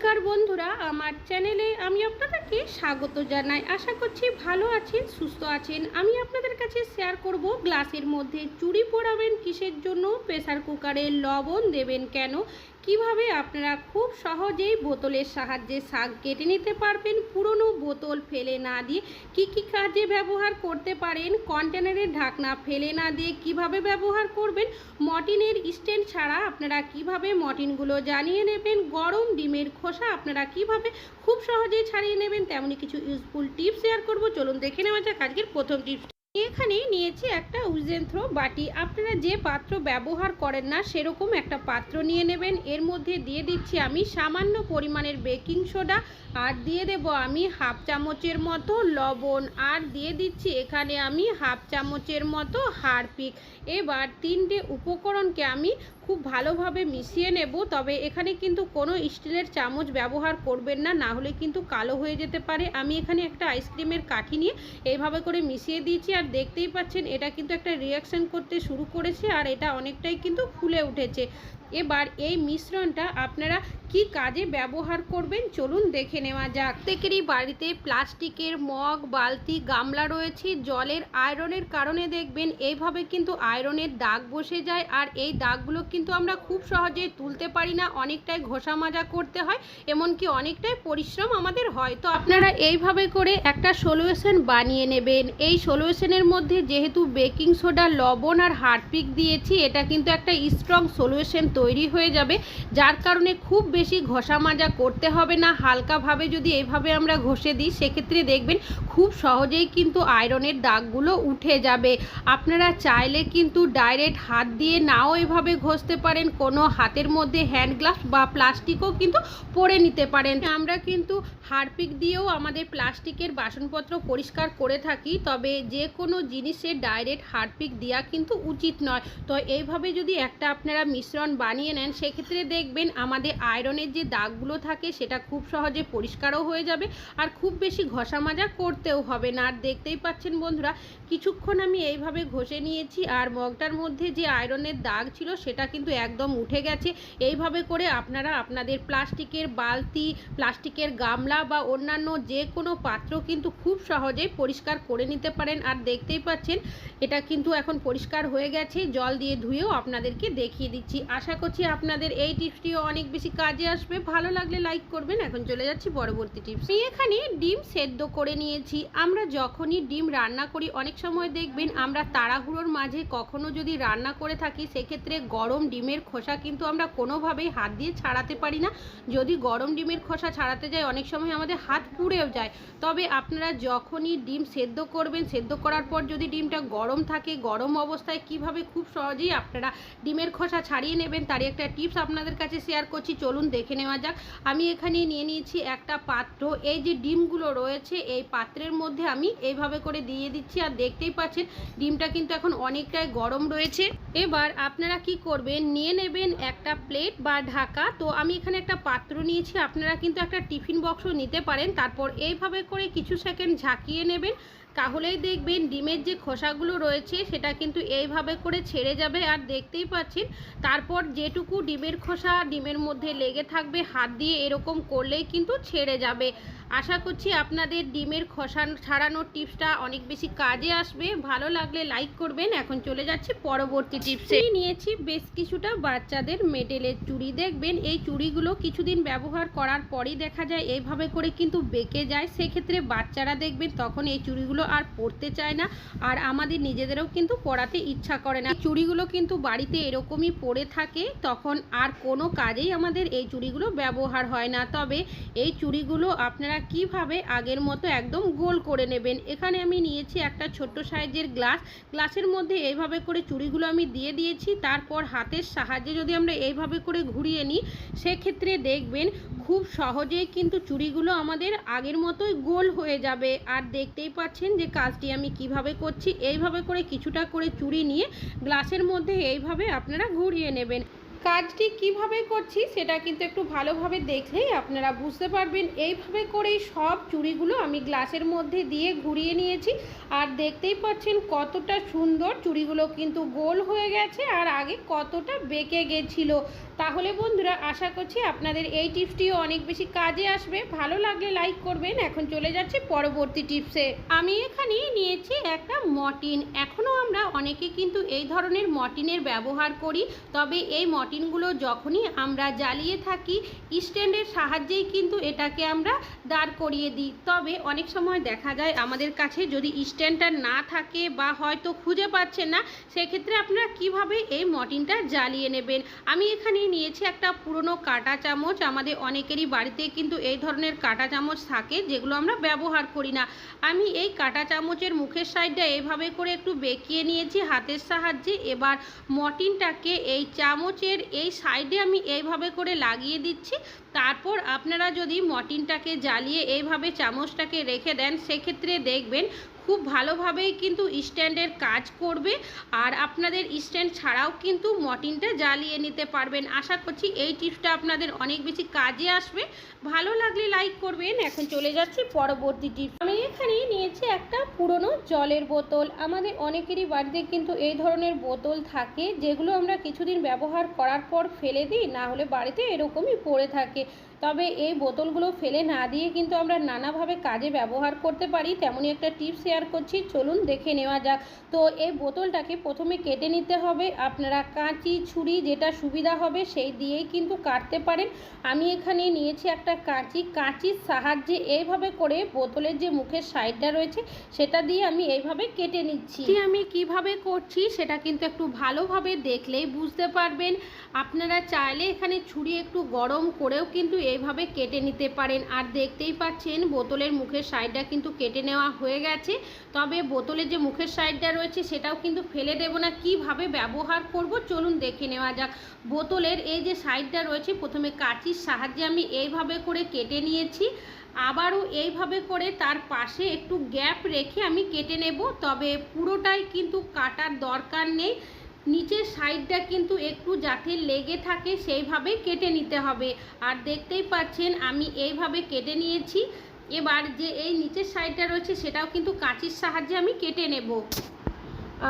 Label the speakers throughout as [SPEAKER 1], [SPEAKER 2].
[SPEAKER 1] নমস্কার বন্ধুরা, আমার চ্যানেলে আমি আপনাদেরকে স্বাগত জানাই। আশা করছি ভালো আছেন, সুস্থ আছেন। আমি আপনাদের কাছে শেয়ার করব গ্লাসের মধ্যে চুড়ি পোড়াবেন কিসের জন্য? প্রেসার কুকারে লবণ দেবেন কেন? কীভাবে আপনারা খুব সহজেই বোতলের সাহায্যে শাক কেটে নিতে পারবেন? পুরনো বোতল ফেলে না দিয়ে কি কি কাজে ব্যবহার করতে পারেন? কন্টেনারের ঢাকনা ফেলে না দিয়ে কীভাবে ব্যবহার করবেন? মটিনের স্ট্যান্ড ছাড়া আপনারা কীভাবে মটিনগুলো জানিয়ে নেবেন? গরম ডিমের খোসা আপনারা কীভাবে খুব সহজেই ছাড়িয়ে নেবেন? তেমনই কিছু ইউজফুল টিপস শেয়ার করব। চলুন দেখে নেওয়া যাক আজকের প্রথম টিপস এখানে নিয়েছি একটা উজেন্থ্র বাটি। আপনারা যে পাত্র ব্যবহার করেন না, সেরকম একটা পাত্র নিয়ে নেবেন। এর মধ্যে দিয়ে দিচ্ছি আমি সামান্য পরিমাণের বেকিং সোডা আর দিয়ে দেব আমি হাফ চামচের মতো লবণ আর দিয়ে দিচ্ছি এখানে আমি হাফ চামচের মতো হারপিক এবার তিনটে উপকরণকে আমি খুব ভালোভাবে মিশিয়ে নেব, তবে এখানে কিন্তু কোনো স্টিলের চামচ ব্যবহার করবেন না না হলে কিন্তু কালো হয়ে যেতে পারে। আমি এখানে একটা আইসক্রিমের কাঠি নিয়ে এইভাবে করে মিশিয়ে দিয়েছি, আর দেখতেই পাচ্ছেন এটা কিন্তু একটা রিয়াকশান করতে শুরু করেছে, আর এটা অনেকটাই কিন্তু ফুলে উঠেছে। এবার এই মিশ্রণটা আপনারা কি কাজে ব্যবহার করবেন? চলুন দেখে নেওয়া যাক। প্রত্যেকেরই বাড়িতে প্লাস্টিকের মগ, বালতি, গামলা রয়েছে। জলের আয়রনের কারণে দেখবেন এইভাবে কিন্তু আয়রনের দাগ বসে যায় আর এই দাগগুলো কিন্তু আমরা খুব সহজে তুলতে পারি না। অনেকটাই ঘষা মাজা করতে হয়, এমনকি অনেকটাই পরিশ্রম আমাদের হয়। তো আপনারা এইভাবে করে একটা সলিউশন বানিয়ে নেবেন। এই সলিউশনের মধ্যে যেহেতু বেকিং সোডা লবণ আর হারপিক দিয়েছি, এটা কিন্তু একটা স্ট্রং সলিউশন তৈরি হয়ে যাবে। যার কারণে খুব বেশি ঘষা মাজা করতে হবে না, হালকাভাবে যদি এভাবে আমরা ঘষে দিই, সেক্ষেত্রে দেখবেন খুব সহজেই কিন্তু আয়রনের দাগগুলো উঠে যাবে। আপনারা চাইলে কিন্তু ডাইরেক্ট হাত দিয়ে নাও এভাবে ঘষতে পারেন, কোনো হাতের মধ্যে হ্যান্ড গ্লাভস বা প্লাস্টিকও কিন্তু পরে নিতে পারেন। আমরা কিন্তু হারপিক দিয়েও আমাদের প্লাস্টিকের বাসনপত্র পরিষ্কার করে থাকি, তবে যে কোনো জিনিসের ডাইরেক্ট হারপিক দেওয়া কিন্তু উচিত নয়। তো এইভাবে যদি একটা আপনারা মিশ্রণ বানিয়ে নেন, সেক্ষেত্রে দেখবেন আমাদের আয়রনের যে দাগগুলো থাকে সেটা খুব সহজে পরিষ্কারও হয়ে যাবে আর খুব বেশি ঘষা মাজা করতেও হবে না। আর দেখতেই পাচ্ছেন বন্ধুরা, কিছুক্ষণ আমি এইভাবে ঘষে নিয়েছি আর মগটার মধ্যে যে আয়রনের দাগ ছিল সেটা কিন্তু একদম উঠে গেছে। এইভাবে করে আপনারা আপনাদের প্লাস্টিকের বালতি, প্লাস্টিকের গামলা বা অন্যান্য যে কোনো পাত্র কিন্তু খুব সহজেই পরিষ্কার করে নিতে পারেন। আর দেখতেই পাচ্ছেন, এটা কিন্তু এখন পরিষ্কার হয়ে গেছে। জল দিয়ে ধুয়েও আপনাদেরকে দেখিয়ে দিচ্ছি। আশা করছি আপনাদের এই টিপসটিও অনেক বেশি কাজে আসবে, ভালো লাগলে লাইক করবেন। এখন চলে যাচ্ছি পরবর্তী টিপস আমি এখানে ডিম সেদ্ধ করে নিয়েছি। আমরা যখনই ডিম রান্না করি, অনেক সময় দেখবেন আমরা তাড়াহুড়োর মাঝে কখনো যদি রান্না করে থাকি, সেক্ষেত্রে গরম ডিমের খোসা কিন্তু আমরা কোনোভাবেই হাত দিয়ে ছাড়াতে পারি না। যদি গরম ডিমের খোসা ছাড়াতে যাই, অনেক সময় আমাদের হাত পুড়েও যায়। তবে আপনারা যখনই ডিম সেদ্ধ করবেন, সেদ্ধ করার পর যদি ডিমটা গরম থাকে, গরম অবস্থায় কীভাবে খুব সহজেই আপনারা ডিমের খোসা ছাড়িয়ে নেবেন, তারই একটা টিপস আপনাদের কাছে শেয়ার করছি। চলুন দেখে নেওয়া যাক। আমি এখানে নিয়ে নিয়েছি একটা পাত্র। এই যে ডিমগুলো রয়েছে, এই পাত্রের মধ্যে আমি এইভাবে করে দিয়ে দিচ্ছি। আর দেখতেই পাচ্ছেন, ডিমটা কিন্তু এখন অনেকটাই গরম রয়েছে। এবার আপনারা কি করবেন, নিয়ে নেবেন একটা প্লেট বা ঢাকা। তো আমি এখানে একটা পাত্র নিয়েছি। আপনারা কিন্তু একটা টিফিন বক্সও নিতে পারেন। তারপর এইভাবে করে কিছু সেকেন্ড ঝাঁকিয়ে নেবেন। তাহলেই দেখবেন ডিমের যে খোসাগুলো রয়েছে, সেটা কিন্তু এইভাবে করে ছেড়ে যাবে আর দেখতেই পাচ্ছেন, তারপর যেটুকু ডিমের খোসা ডিমের মধ্যে লেগে থাকবে, হাত দিয়ে এরকম করলেই কিন্তু ছেড়ে যাবে। আশা করছি আপনাদের ডিমের খোসা ছাড়ানোর টিপসটা অনেক বেশি কাজে আসবে। ভালো লাগলে লাইক করবেন। এখন চলে যাচ্ছি পরবর্তী টিপসে। নিয়েছি বেশ কিছুটা বাচ্চাদের মেটেলের চুড়ি। দেখবেন এই চুড়িগুলো কিছুদিন ব্যবহার করার পরেই দেখা যায় এইভাবে করে কিন্তু বেঁকে যায়। সেক্ষেত্রে বাচ্চারা দেখবেন তখন এই চুড়িগুলো আর পরতে চায় না। আর আমাদের নিজেদেরও কিন্তু পরাতে ইচ্ছা করে না। চুড়িগুলো কিন্তু বাড়িতে এরকমই পরে থাকে, তখন আর কোনো কাজেই আমাদের এই চুড়িগুলো ব্যবহার হয় না। তবে এই চুড়িগুলো আপনারা কীভাবে আগের মতো একদম গোল করে নেবেন? এখানে আমি নিয়েছি একটা ছোট্ট সাইজের গ্লাস। গ্লাসের মধ্যে এইভাবে করে চুড়িগুলো আমি দিয়ে দিয়েছি। তারপর হাতের সাহায্যে যদি আমরা এইভাবে করে ঘুরিয়ে নিই, সেক্ষেত্রে দেখবেন খুব সহজেই কিন্তু চুড়িগুলো আমাদের আগের মতোই গোল হয়ে যাবে। আর দেখতেই পাচ্ছেন যে কাজটি আমি কীভাবে করছি। এইভাবে করে কিছুটা করে চুড়ি নিয়ে গ্লাসের মধ্যে এইভাবে আপনারা ঘুরিয়ে নেবেন। কাজটি কীভাবে করছি সেটা কিন্তু একটু ভালোভাবে দেখলেই আপনারা বুঝতে পারবেন। এইভাবে করেই সব চুড়িগুলো আমি গ্লাসের মধ্যে দিয়ে ঘুরিয়ে নিয়েছি। আর দেখতেই পাচ্ছেন কতটা সুন্দর চুড়িগুলো কিন্তু গোল হয়ে গেছে আর আগে কতটা বেঁকে গেছিল। তাহলে বন্ধুরা, আশা করছি আপনাদের এই টিপসটিও অনেক বেশি কাজে আসবে। ভালো লাগলে লাইক করবেন। এখন চলে যাচ্ছি পরবর্তী টিপসে। আমি এখানে নিয়েছি একটা মটিন। এখনও আমরা অনেকে কিন্তু এই ধরনের মটিনের ব্যবহার করি। তবে এই মটিনগুলো যখনই আমরা জ্বালিয়ে থাকি, স্ট্যান্ডের সাহায্যেই কিন্তু এটাকে আমরা দাঁড় করিয়ে দিই। তবে অনেক সময় দেখা যায়, আমাদের কাছে যদি স্ট্যান্ডটা না থাকে বা হয়তো খুঁজে পাচ্ছেন না, সেক্ষেত্রে আপনারা কীভাবে এই মটিনটা জ্বালিয়ে নেবেন? আমি এখানে নিয়েছি একটা পুরনো কাঁটা চামচ। আমাদের অনেকেরই বাড়িতে কিন্তু এই ধরনের কাঁটা চামচ থাকে, যেগুলো আমরা ব্যবহার করি না। আমি এই কাঁটা চামচের মুখের সাইডটা এভাবে করে একটু বেঁকিয়ে নিয়েছি হাতের সাহায্যে। এবার মটিনটাকে এই চামচের এই সাইডে আমি এইভাবে করে লাগিয়ে দিচ্ছি। তারপর আপনারা যদি মটিনটাকে জ্বালিয়ে এইভাবে চামচটাকে রেখে দেন, সেক্ষেত্রে দেখবেন খুব ভালোভাবেই কিন্তু স্ট্যান্ডের কাজ করবে আর আপনাদের স্ট্যান্ড ছাড়াও কিন্তু মটিনটা জ্বালিয়ে নিতে পারবেন। আশা করছি এই টিপসটা আপনাদের অনেক বেশি কাজে আসবে। ভালো লাগলে লাইক করবেন। এখন চলে যাচ্ছি পরবর্তী টিপস। আমি এখানে নিয়েছি একটা পুরনো জলের বোতল। আমাদের অনেকেরই বাড়িতে কিন্তু এই ধরনের বোতল থাকে, যেগুলো আমরা কিছুদিন ব্যবহার করার পর ফেলে দিই, না হলে বাড়িতে এরকমই পড়ে থাকে। তবে এই বোতলগুলো ফেলে না দিয়ে কিন্তু আমরা নানাভাবে কাজে ব্যবহার করতে পারি, তেমনই একটা টিপস শেয়ার করছি। চলুন দেখে নেওয়া যাক। তো এই বোতলটাকে প্রথমে কেটে নিতে হবে। আপনারা কাঁচি, ছুরি যেটা সুবিধা হবে সেই দিয়েই কিন্তু কাটতে পারেন। আমি এখানে নিয়েছি একটা কাঁচি। কাঁচির সাহায্যে এইভাবে করে বোতলের যে মুখের সাইডটা রয়েছে সেটা দিয়ে আমি এইভাবে কেটে নিচ্ছি। আমি কীভাবে করছি সেটা কিন্তু একটু ভালোভাবে দেখলেই বুঝতে পারবেন। আপনারা চাইলে এখানে ছুরি একটু গরম করেও কিন্তু এইভাবে কেটে নিতে পারেন। আর দেখতেই পাচ্ছেন, বোতলের মুখের সাইডটা কিন্তু কেটে নেওয়া হয়ে গেছে। তবে বোতলের যে মুখের সাইডটা রয়েছে, সেটাও কিন্তু ফেলে দেব না। কীভাবে ব্যবহার করব? চলুন দেখে নেওয়া যাক। বোতলের এই যে সাইডটা রয়েছে, প্রথমে কাঁচির সাহায্যে আমি এইভাবে করে কেটে নিয়েছি। আবারও এইভাবে করে তার পাশে একটু গ্যাপ রেখে আমি কেটে নেব। তবে পুরোটাই কিন্তু কাটার দরকার নেই। নিচের সাইডটা কিন্তু একটু যাতে লেগে থাকে, সেইভাবে কেটে নিতে হবে। আর দেখতেই পাচ্ছেন, আমি এইভাবে কেটে নিয়েছি। এবার যে এই নিচের সাইডটা রয়েছে, সেটাও কিন্তু কাঁচির সাহায্যে আমি কেটে নেব।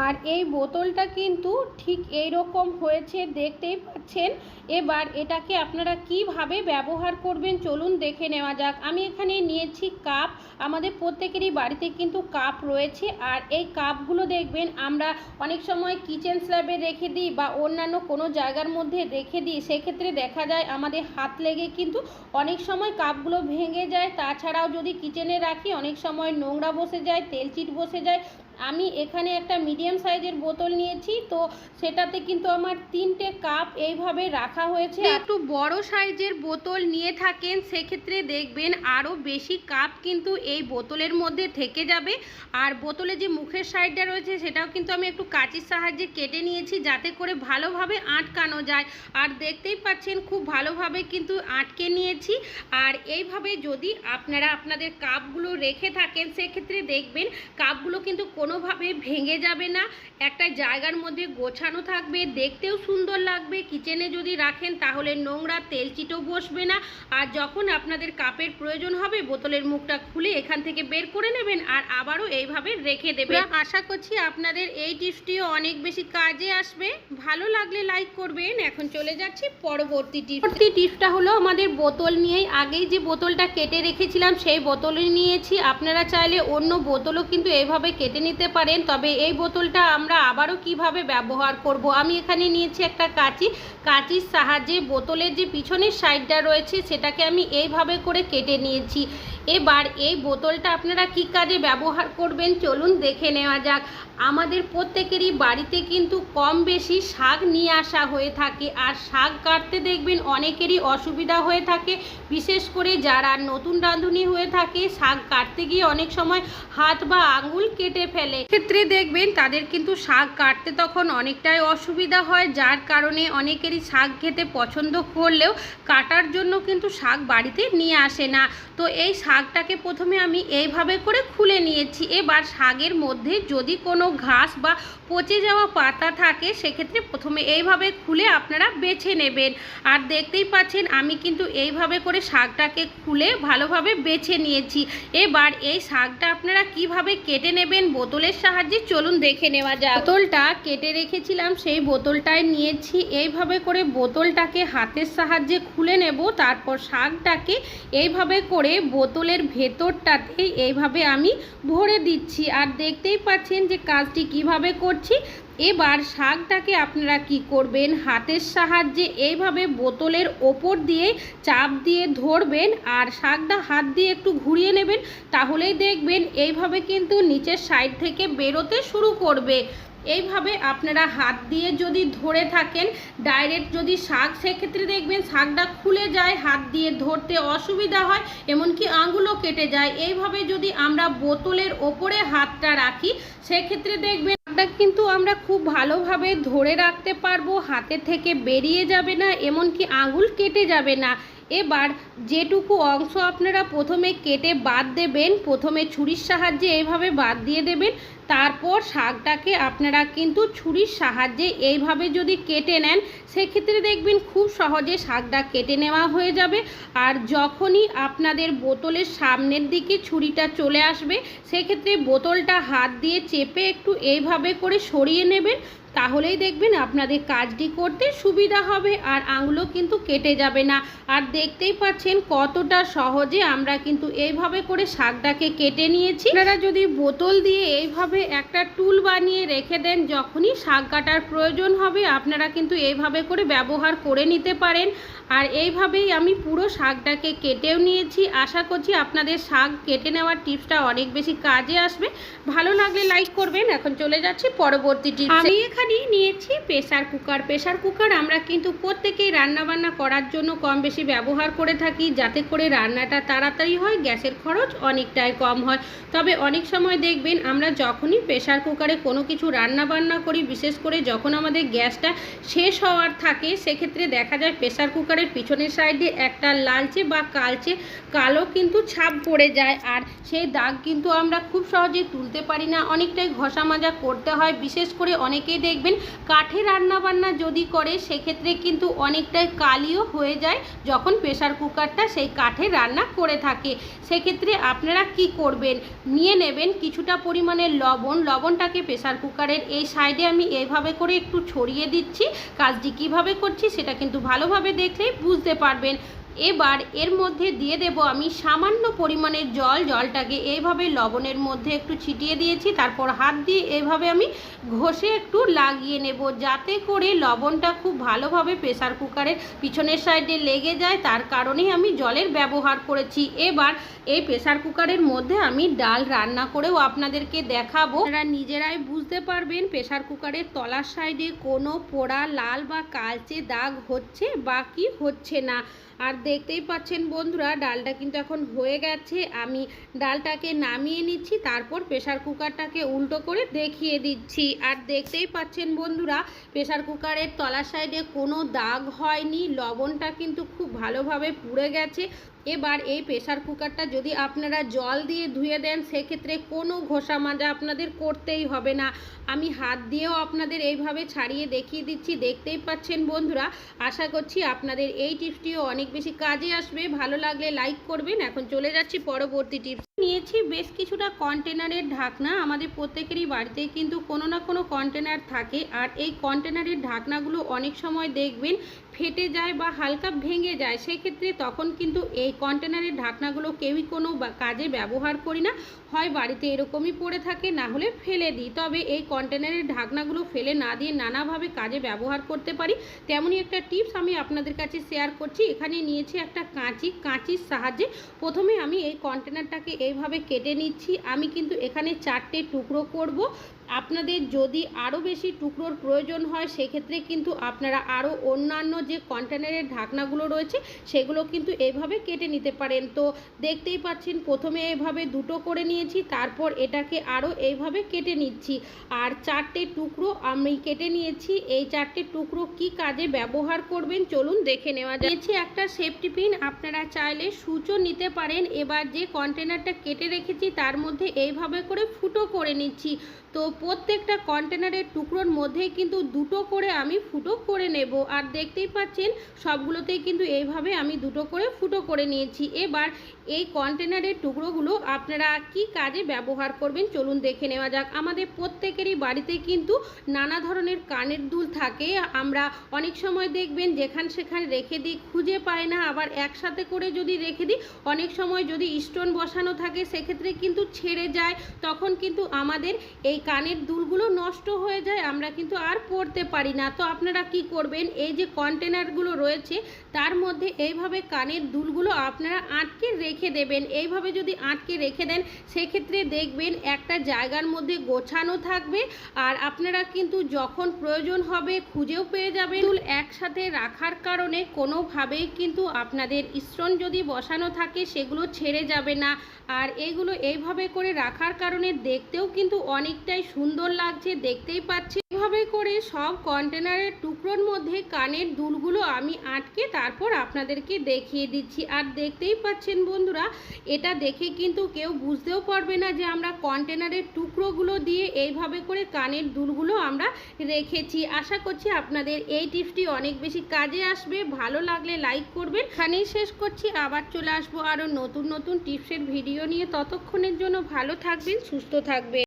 [SPEAKER 1] আর এই বোতলটা কিন্তু ঠিক এই রকম হয়েছে, দেখতেই পাচ্ছেন। এবার এটাকে আপনারা কীভাবে ব্যবহার করবেন চলুন দেখে নেওয়া যাক। আমি এখানে নিয়েছি কাপ। আমাদের প্রত্যেকেরই বাড়িতে কিন্তু কাপ রয়েছে। আর এই কাপগুলো দেখবেন আমরা অনেক সময় কিচেন স্ল্যাবে রেখে দিই বা অন্যান্য কোনো জায়গার মধ্যে রেখে দিই। সেক্ষেত্রে দেখা যায় আমাদের হাত লেগে কিন্তু অনেক সময় কাপগুলো ভেঙে যায়। তাছাড়াও যদি কিচেনে রাখি, অনেক সময় নোংরা বসে যায়, তেলচিট বসে যায়। আমি এখানে একটা মিডিয়াম সাইজের বোতল নিয়েছি, তো সেটাতে কিন্তু আমার তিনটে কাপ এইভাবে রাখা হয়েছে। একটু বড় সাইজের বোতল নিয়ে থাকেন, সেক্ষেত্রে দেখবেন আরও বেশি কাপ কিন্তু এই বোতলের মধ্যে থেকে যাবে। আর বোতলে যে মুখের সাইডটা রয়েছে, সেটাও কিন্তু আমি একটু কাঁচির সাহায্যে কেটে নিয়েছি, যাতে করে ভালোভাবে আটকানো যায়। আর দেখতেই পাচ্ছেন, খুব ভালোভাবে কিন্তু আটকে নিয়েছি। আর এইভাবে যদি আপনারা আপনাদের কাপগুলো রেখে থাকেন, সেক্ষেত্রে দেখবেন কাপগুলো কিন্তু কোনোভাবে ভেঙে যাবে না। একটা জায়গার মধ্যে গোছানো থাকবে দেখতেও সুন্দর লাগবে। কিচেনে যদি রাখেন তাহলে নোংরা তেলচিটও বসবে না। আর যখন আপনাদের কাপের প্রয়োজন হবে বোতলের মুখটা খুলে এখান থেকে বের করে নেবেন আর আবারও এইভাবে রেখে দেবেন। আশা করছি আপনাদের এই টিপসটিও অনেক বেশি কাজে আসবে। ভালো লাগলে লাইক করবেন। এখন চলে যাচ্ছি পরবর্তী টিপস। পরবর্তী টিপসটা হলো আমাদের বোতল নিয়েই আগেই যে বোতলটা কেটে রেখেছিলাম সেই বোতলই নিয়েছি। আপনারা চাইলে অন্য বোতলও কিন্তু এইভাবে কেটে নিতে পারেন, তবে এই বোতলটা আমরা আবারও কীভাবে ব্যবহার করব? আমি এখানে নিয়েছি একটা কাঁচি। কাঁচির সাহায্যে বোতলের যে পিছনের সাইডটা রয়েছে, সেটাকে আমি এইভাবে করে কেটে নিয়েছি। এবার এই বোতলটা আপনারা কী কাজে ব্যবহার করবেন? চলুন দেখে নেওয়া যাক। আমাদের প্রত্যেকেরই বাড়িতে কিন্তু কম বেশি শাক নিয়ে আসা হয়ে থাকে আর শাক কাটতে দেখবেন অনেকেরই অসুবিধা হয়ে থাকে। বিশেষ করে যারা নতুন রাঁধুনি হয়ে থাকে, শাক কাটতে গিয়ে অনেক সময় হাত বা আঙুল কেটে ফেলে। ক্ষেত্রে দেখবেন তাদের কিন্তু শাক কাটতে তখন অনেকটাই অসুবিধা হয়, যার কারণে অনেকেরই শাক খেতে পছন্দ করলেও কাটার জন্য কিন্তু শাক বাড়িতে নিয়ে আসে না। তো এই শাকটাকে প্রথমে আমি এইভাবে করে খুলে নিয়েছি। এবার শাকের মধ্যে যদি কোনো ঘাস বা পচে যাওয়া পাতা থাকে, সেক্ষেত্রে প্রথমে এইভাবে খুলে আপনারা বেছে নেবেন। আর দেখতেই পাচ্ছেন, আমি কিন্তু এইভাবে করে শাকটাকে খুলে ভালোভাবে বেছে নিয়েছি। এবার এই শাকটা আপনারা কীভাবে কেটে নেবেন বোতলের সাহায্যে চলুন দেখে নেওয়া যাক। বোতলটা কেটে রেখেছিলাম, সেই বোতলটায় নিয়েছি। এইভাবে করে বোতলটাকে হাতের সাহায্যে খুলে নেব, তারপর শাকটাকে এইভাবে করে বোতলের ভেতরটাতে এইভাবে আমি ভরে দিচ্ছি। আর দেখতেই পাচ্ছেন যে কাজটি কীভাবে করছি। এবার শাকটাকে আপনারা কি করবেন? হাতের সাহায্যে এইভাবে বোতলের ওপর দিয়ে চাপ দিয়ে ধরবেন আর শাকটা হাত দিয়ে একটু ঘুরিয়ে নেবেন। তাহলেই দেখবেন এইভাবে কিন্তু নিচের সাইড থেকে বেরোতে শুরু করবে। এইভাবে আপনারা হাত দিয়ে যদি ধরে থাকেন ডাইরেক্ট যদি শাক, সেক্ষেত্রে দেখবেন শাকটা খুলে যায়, হাত দিয়ে ধরতে অসুবিধা হয়, এমনকি আঙুলও কেটে যায়। এইভাবে যদি আমরা বোতলের ওপরে হাতটা রাখি, সেক্ষেত্রে দেখবেন শাকটা কিন্তু আমরা খুব ভালোভাবে ধরে রাখতে পারব, হাতে থেকে বেরিয়ে যাবে না, এমনকি আঙুল কেটে যাবে না। এবার যেটুকু অংশ আপনারা প্রথমে কেটে বাদ দেবেন, প্রথমে ছুরির সাহায্যে এইভাবে বাদ দিয়ে দেবেন। তারপর শাকটাকে আপনারা কিন্তু ছুরির সাহায্যে এইভাবে যদি কেটে নেন, সেক্ষেত্রে দেখবেন খুব সহজে শাকটা কেটে নেওয়া হয়ে যাবে। আর যখনই আপনাদের বোতলের সামনের দিকে ছুরিটা চলে আসবে, সেক্ষেত্রে বোতলটা হাত দিয়ে চেপে একটু এইভাবে করে সরিয়ে নেবেন, তাহলেই দেখবেন আপনাদের কাজটি করতে সুবিধা হবে আর আঙুলও কিন্তু কেটে যাবে না। আর দেখতেই পাচ্ছেন কতটা সহজে আমরা কিন্তু এইভাবে করে শাকটাকে কেটে নিয়েছি। আপনারা যদি বোতল দিয়ে এইভাবে একটা টুল বানিয়ে রেখে দেন যখনই শাক কাটার প্রয়োজন হবে। আপনারা কিন্তু এইভাবে করে ব্যবহার করে নিতে পারেন। আর এইভাবেই আমি পুরো শাকটাকে কেটেও নিয়েছি। আশা করছি আপনাদের শাক কেটে নেওয়ার টিপসটা অনেক বেশি কাজে আসবে। ভালো লাগলে লাইক করবেন। এখন চলে যাচ্ছি পরবর্তী টিপস। আমি এখানে নিয়েছি প্রেসার কুকার। প্রেসার কুকার আমরা কিন্তু প্রত্যেকেই রান্নাবান্না করার জন্য কম বেশি ব্যবহার করে থাকি, যাতে করে রান্নাটা তাড়াতাড়ি হয়, গ্যাসের খরচ অনেকটাই কম হয়। তবে অনেক সময় দেখবেন আমরা যখনই প্রেসার কুকারে কোনো কিছু রান্নাবান্না করি, বিশেষ করে যখন আমাদের গ্যাসটা শেষ হওয়ার থাকে, সেক্ষেত্রে দেখা যায় প্রেশার প্রেসার কুকারের পিছনের সাইডে একটা লালচে বা কালচে কালো কিন্তু ছাপ পড়ে যায় আর সেই দাগ কিন্তু আমরা খুব সহজে তুলতে পারি না। অনেকটাই ঘষা মাজা করতে হয়। বিশেষ করে অনেকেই দেখবেন কাঠে রান্না বান্না যদি করে, সেক্ষেত্রে কিন্তু অনেকটাই কালিও হয়ে যায় যখন প্রেসার কুকারটা সেই কাঠে রান্না করে থাকে। সেক্ষেত্রে আপনারা কি করবেন? নিয়ে নেবেন কিছুটা পরিমাণে লবণ। লবণটাকে প্রেসার কুকারের এই সাইডে আমি এইভাবে করে একটু ছড়িয়ে দিচ্ছি। কাজটি কীভাবে করছি সেটা কিন্তু ভালোভাবে দেখলে বুঝতে পারবেন। এবার এর মধ্যে দিয়ে দেব আমি সামান্য পরিমাণের জল। জলটাকে এইভাবে লবণের মধ্যে একটু ছিটিয়ে দিয়েছি, তারপর হাত দিয়ে এইভাবে আমি ঘষে একটু লাগিয়ে নেব যাতে করে লবণটা খুব ভালোভাবে প্রেসার কুকারের পিছনের সাইডে লেগে যায়। তার কারণেই আমি জলের ব্যবহার করেছি। এবার এই প্রেসার কুকারের মধ্যে আমি ডাল রান্না করেও আপনাদেরকে দেখাবো। আপনারা নিজেরাই বুঝতে পারবেন প্রেসার কুকারের তলার সাইডে কোনো পোড়া লাল বা কালচে দাগ হচ্ছে বা কি হচ্ছে না। আর দেখতেই পাচ্ছেন বন্ধুরা, ডালটা কিন্তু এখন হয়ে গেছে। আমি ডালটাকে নামিয়ে নিচ্ছি, তারপর প্রেশার কুকারটাকে উল্টো করে দেখিয়ে দিচ্ছি। আর দেখতেই পাচ্ছেন বন্ধুরা প্রেশার কুকারের তলার সাইডে কোনো দাগ হয়নি, লবণটা কিন্তু খুব ভালোভাবে পুড়ে গেছে। এবার এই প্রেশার কুকারটা যদি আপনারা জল দিয়ে ধুয়ে দেন, সেক্ষেত্রে কোনো ঘষা মাজা আপনাদের করতেই হবে না। আমি হাত দিয়েও আপনাদের এইভাবে ছাড়িয়ে দেখিয়ে দিচ্ছি, দেখতেই পাচ্ছেন বন্ধুরা। আশা করছি আপনাদের এই টিপসটিও অনেক বেশি কাজে আসবে। ভালো লাগলে লাইক করবেন। এখন চলে যাচ্ছি পরবর্তী টিপস নিয়েছি, বেশ কিছুটা কন্টেনারের ঢাকনা। আমাদের প্রত্যেকেরই বাড়িতে কিন্তু কোনো না কোনো কন্টেনার থাকে। আর এই কন্টেনারের ঢাকনাগুলো অনেক সময় দেখবেন ফেটে যায় বা হালকা ভেঙে যায়। সেক্ষেত্রে তখন কিন্তু এই কন্টেনারের ঢাকনাগুলো কেউই কোনো কাজে ব্যবহার করি না। হয় বাড়িতে এরকমই পড়ে থাকে, না হলে ফেলে দিই। তবে এই কন্টেনারের ঢাকনাগুলো ফেলে না দিয়ে নানাভাবে কাজে ব্যবহার করতে পারি। তেমনই একটা টিপস আমি আপনাদের কাছে শেয়ার করছি। এখানে নিয়েছি একটা কাঁচি। কাঁচির সাহায্যে প্রথমে আমি এই কন্টেনারটাকে এইভাবে কেটে নিচ্ছি। আমি কিন্তু এখানে চারটে টুকরো করব। আপনাদের যদি আরও বেশি টুকরোর প্রয়োজন হয়, সেক্ষেত্রে কিন্তু আপনারা আরও অন্যান্য যে কন্টেনারের ঢাকনাগুলো রয়েছে, সেগুলো কিন্তু এইভাবে কেটে নিতে পারেন। তো দেখতেই পাচ্ছেন, প্রথমে এইভাবে দুটো করে নিয়েছি, তারপর এটাকে আরও এইভাবে কেটে নিচ্ছি। আর চারটে টুকরো আমি কেটে নিয়েছি। এই চারটে টুকরো কি কাজে ব্যবহার করবেন, চলুন দেখে নেওয়া নিয়েছি একটা সেফটি পিন, আপনারা চাইলে সুচও নিতে পারেন। এবার যে কন্টেনারটা কেটে রেখেছি, তার মধ্যে এইভাবে করে ফুটো করে নিচ্ছি। তো প্রত্যেকটা কন্টেনারের টুকরোর মধ্যেই কিন্তু দুটো করে আমি ফুটো করে নেব। আর দেখতেই পাচ্ছেন, সবগুলোতেই কিন্তু এইভাবে আমি দুটো করে ফুটো করে নিয়েছি। এবার এই কন্টেনারের টুকরোগুলো আপনারা কি কাজে ব্যবহার করবেন চলুন দেখে নেওয়া যাক। আমাদের প্রত্যেকেরই বাড়িতে কিন্তু নানা ধরনের কানের দুল থাকে। আমরা অনেক সময় দেখবেন যেখান সেখানে রেখে দিই, খুঁজে পাই না। আবার একসাথে করে যদি রেখে দিই, অনেক সময় যদি স্টোন বসানো থাকে, সেক্ষেত্রে কিন্তু ছেড়ে যায়। তখন কিন্তু আমাদের এই কানের দুলগুলো নষ্ট হয়ে যায়, আমরা কিন্তু আর পরতে পারি না। তো আপনারা কি করবেন? এই যে কন্টেনারগুলো রয়েছে, তার মধ্যে এইভাবে কানের দুলগুলো আপনারা আটকে রেখে দেবেন। এইভাবে যদি আটকে রেখে দেন, সেক্ষেত্রে দেখবেন একটা জায়গার মধ্যে গোছানো থাকবে আর আপনারা কিন্তু যখন প্রয়োজন হবে খুঁজেও পেয়ে যাবেন। দুল একসাথে রাখার কারণে কোনোভাবেই কিন্তু আপনাদের স্টোন যদি বসানো থাকে, সেগুলো ছেড়ে যাবে না। আর এইগুলো এইভাবে করে রাখার কারণে দেখতেও কিন্তু অনেকটাই সুন্দর লাগছে, দেখতেই পাচ্ছি। এইভাবে করে সব কন্টেনারের টুকরোর মধ্যে কানের দুলগুলো আমি আটকে তারপর আপনাদেরকে দেখিয়ে দিচ্ছি। আর দেখতেই পাচ্ছেন বন্ধুরা, এটা দেখে কিন্তু কেউ বুঝতেও পারবে না যে আমরা কন্টেনারের টুকরোগুলো দিয়ে এইভাবে করে কানের দুলগুলো আমরা রেখেছি। আশা করছি আপনাদের এই টিপসটি অনেক বেশি কাজে আসবে। ভালো লাগলে লাইক করবেন। এখানেই শেষ করছি। আবার চলে আসব আরও নতুন নতুন টিপসের ভিডিও নিয়ে। ততক্ষণের জন্য ভালো থাকবেন, সুস্থ থাকবেন।